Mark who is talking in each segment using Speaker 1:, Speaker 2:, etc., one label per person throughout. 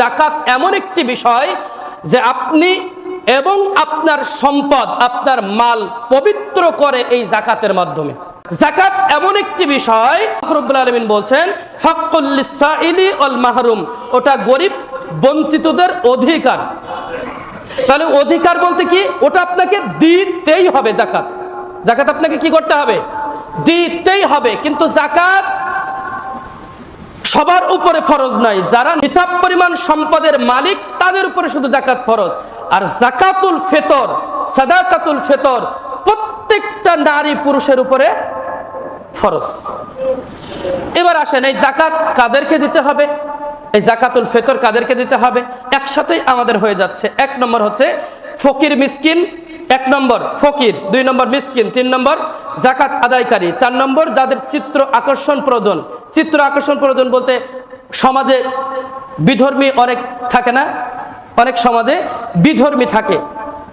Speaker 1: জাকাত এমন একটি বিষয় যে আপনি এবং আপনার সম্পদ, আপনার মাল পবিত্র করে এই জাকাতের মাধ্যমে। জাকাত এমন একটি বিষয় আলমিন বলছেন মাহরুম ওটা গরিব বঞ্চিতদের অধিকার। তাহলে অধিকার বলতে কি? ওটা আপনাকে দিতেই হবে জাকাত জাকাত আপনাকে কি করতে হবে? দিতেই হবে। কিন্তু জাকাত সবার উপরে ফরজ নয়। যারা নিসাব পরিমাণ সম্পদের মালিক, তাদের উপরে শুধু জাকাত ফরজ। আর জাকাতুল ফেতর, সাদাকাতুল ফেতর প্রত্যেকটা নারী পুরুষের উপরে ফরজ। এবার আসেন, এই জাকাত কাদেরকে দিতে হবে? এই জাকাতুল ফেতর কাদেরকে দিতে হবে? একসাথেই আমাদের হয়ে যাচ্ছে। এক নম্বর হচ্ছে ফকির মিসকিন এক নম্বর ফকির, দুই নম্বর মিসকিন, তিন নম্বর জাকাত আদায়কারী, চার নম্বর যাদের চিত্র আকর্ষণ প্রয়োজন। চিত্র আকর্ষণ প্রয়োজন বলতে সমাজে বিধর্মী অনেক থাকে না? অনেক সমাজে বিধর্মী থাকে।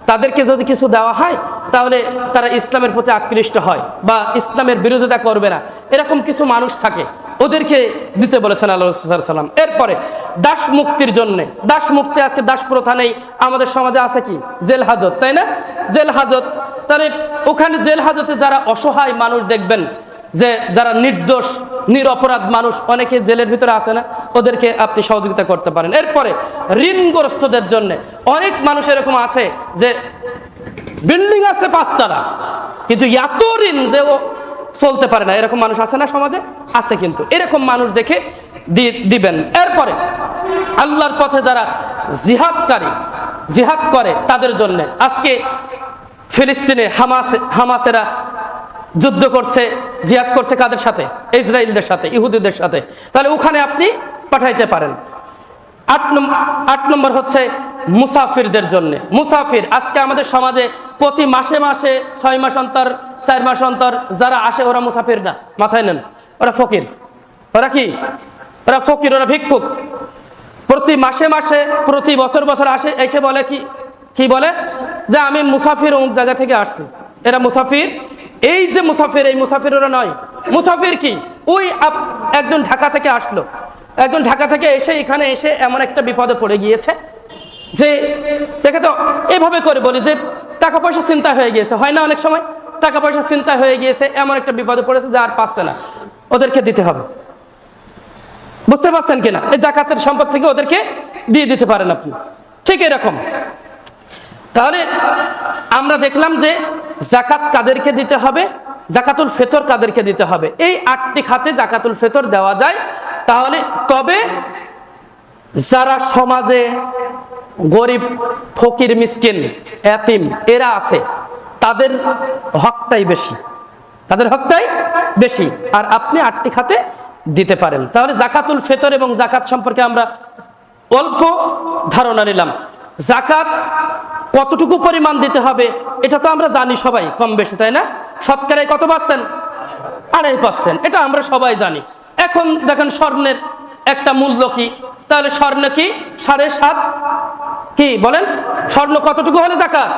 Speaker 1: তাদেরকে যদি কিছু দেওয়া হয়, তাহলে তারা ইসলামের প্রতি আকৃষ্ট হয় বা ইসলামের বিরোধিতা করবে না। এরকম কিছু মানুষ থাকে। ওদেরকে দিতে বলেছেন আল্লাহ সাল্লাম এরপরে দাস মুক্তির জন্যে, দাস মুক্তি আজকে দাস প্রথা নেই, আমাদের সমাজে আছে কি? জেল হাজত, তাই না? জেল হাজত, তাহলে ওখানে জেল হাজতে যারা অসহায় মানুষ দেখবেন, যে যারা নির্দোষ, নিরপরাধ মানুষ, অনেকে জেলের ভিতরে আছে না, ওদেরকে আপনি সহযোগিতা করতে পারেন। এরপরে ঋণগ্রস্তদের জন্য অনেক মানুষ এরকম আছে যে বিল্ডিং আছে পাঁচতলা, কিন্তু এত ঋণ যে ও চলতে পারে না। এরকম মানুষ আছে না সমাজে? আছে কিন্তু। এরকম মানুষ দেখে দিবেন। এরপরে আল্লাহর পথে যারা জিহাদকারী, জিহাদ করে তাদের জন্য আজকে ফিলিস্তিনে হামাস, হামাসেরা যুদ্ধ করছে, জিহাদ করছে কাদের সাথে? ইসরায়েলদের সাথে, ইহুদিদের সাথে। তাহলে ওখানে আপনি পাঠাইতে পারেন। আট আট নম্বর হচ্ছে মুসাফিরদের জন্য। মুসাফির, আজকে আমাদের সমাজে প্রতি মাসে মাসে ছয় মাস অন্তর, চার মাস অন্তর যারা আসে ওরা মুসাফির না মাথায় নেন। ওরা ফকির। ওরা কি? ওরা ফকির, ওরা ভিক্ষুক। প্রতি মাসে মাসে, প্রতি বছর বছর আসে, এসে বলে কি? কি বলে? যে আমি মুসাফির অমুক জায়গা থেকে আসছি। এরা মুসাফির। এই যে মুসাফির, এই মুসাফির ওরা নয়। মুসাফির কি? ওই একজন ঢাকা থেকে আসলো। একজন ঢাকা থেকে এসে এখানে এসে এমন একটা বিপদে পড়ে গিয়েছে যে, দেখে তো, এভাবে করে বলি যে, টাকা পয়সা চিন্তা হয়ে গিয়েছে। হয় না অনেক সময়? টাকা পয়সা চিন্তা হয়ে গিয়েছে, এমন একটা বিপদে পড়েছে যে আর পাচ্ছে না। ওদেরকে দিতে হবে। বুঝতে পারছেন কিনা? এই জাকাতের সম্পদ থেকে ওদেরকে দিয়ে দিতে পারেন আপনি। ঠিক এরকম। তাহলে আমরা দেখলাম যে জাকাত কাদেরকে দিতে হবে? জাকাতুল ফেতর কাদেরকে দিতে হবে? এই আটটি খাতে জাকাতুল ফেতর দেওয়া যায়। তাহলে তবে যারা সমাজে গরিব, ফকির, মিসকিন, এতিম এরা আছে, তাদের হকটাই বেশি। তাদের হকটাই বেশি। আর আপনি আটটি খাতে দিতে পারেন। তাহলে জাকাতুল ফেতর এবং জাকাত সম্পর্কে আমরা অল্প ধারণা নিলাম। জাকাত কতটুকু পরিমাণ দিতে হবে, এটা তো আমরা জানি সবাই, কম বেশি, তাই না? শতকরায় কত পাচ্ছেন আড়াই পার্সেন্ট। এটা আমরা সবাই জানি। এখন দেখেন স্বর্ণের একটা মূল্য কি? তাহলে স্বর্ণ কি? সাড়ে সাত কি বলেন? স্বর্ণ কতটুকু হলে জাকাত?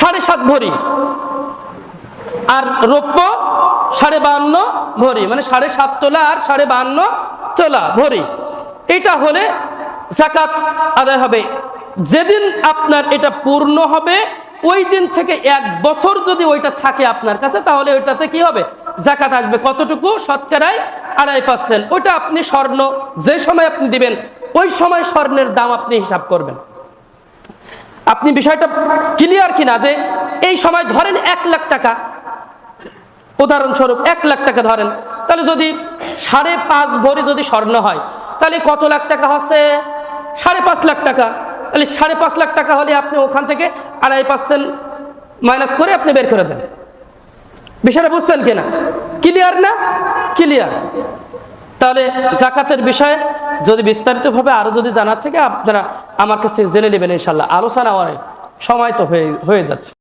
Speaker 1: সাড়ে সাত ভরি। আর রৌপ্য সাড়ে বাহান্ন ভরি মানে সাড়ে সাত তোলা আর সাড়ে বাহান্ন তোলা ভরি। এটা হলে জাকাত আদায় হবে। যেদিন আপনার এটা পূর্ণ হবে, ওই দিন থেকে এক বছর যদি ওইটা থাকে আপনার কাছে, তাহলে ওইটাতে কি হবে? জাকাত আসবে। কতটুকু? শতকরায় আড়াই পার্সেন্ট। ওইটা আপনি স্বর্ণ, যে সময় আপনি দিবেন, ওই সময় স্বর্ণের দাম আপনি হিসাব করবেন। আপনি বিষয়টা ক্লিয়ার কিনা? যে এই সময় ধরেন এক লাখ টাকা উদাহরণস্বরূপ এক লাখ টাকা ধরেন, তাহলে যদি সাড়ে পাঁচ ভরি যদি স্বর্ণ হয়, তাহলে কত লাখ টাকা হচ্ছে? সাড়ে পাঁচ লাখ টাকা। তাহলে সাড়ে পাঁচ লাখ টাকা হলে আপনি ওখান থেকে আড়াই পার্সেন্ট মাইনাস করে আপনি বের করে দেন। বিষয়টা বুঝছেন কিনা? ক্লিয়ার না? ক্লিয়ার। তাহলে জাকাতের বিষয়ে যদি বিস্তারিতভাবে আরও যদি জানার থেকে, আপনারা আমার কাছে জেনে নেবেন ইনশাল্লাহ আলোচনা অনেক। সময় তো হয়ে হয়ে যাচ্ছে।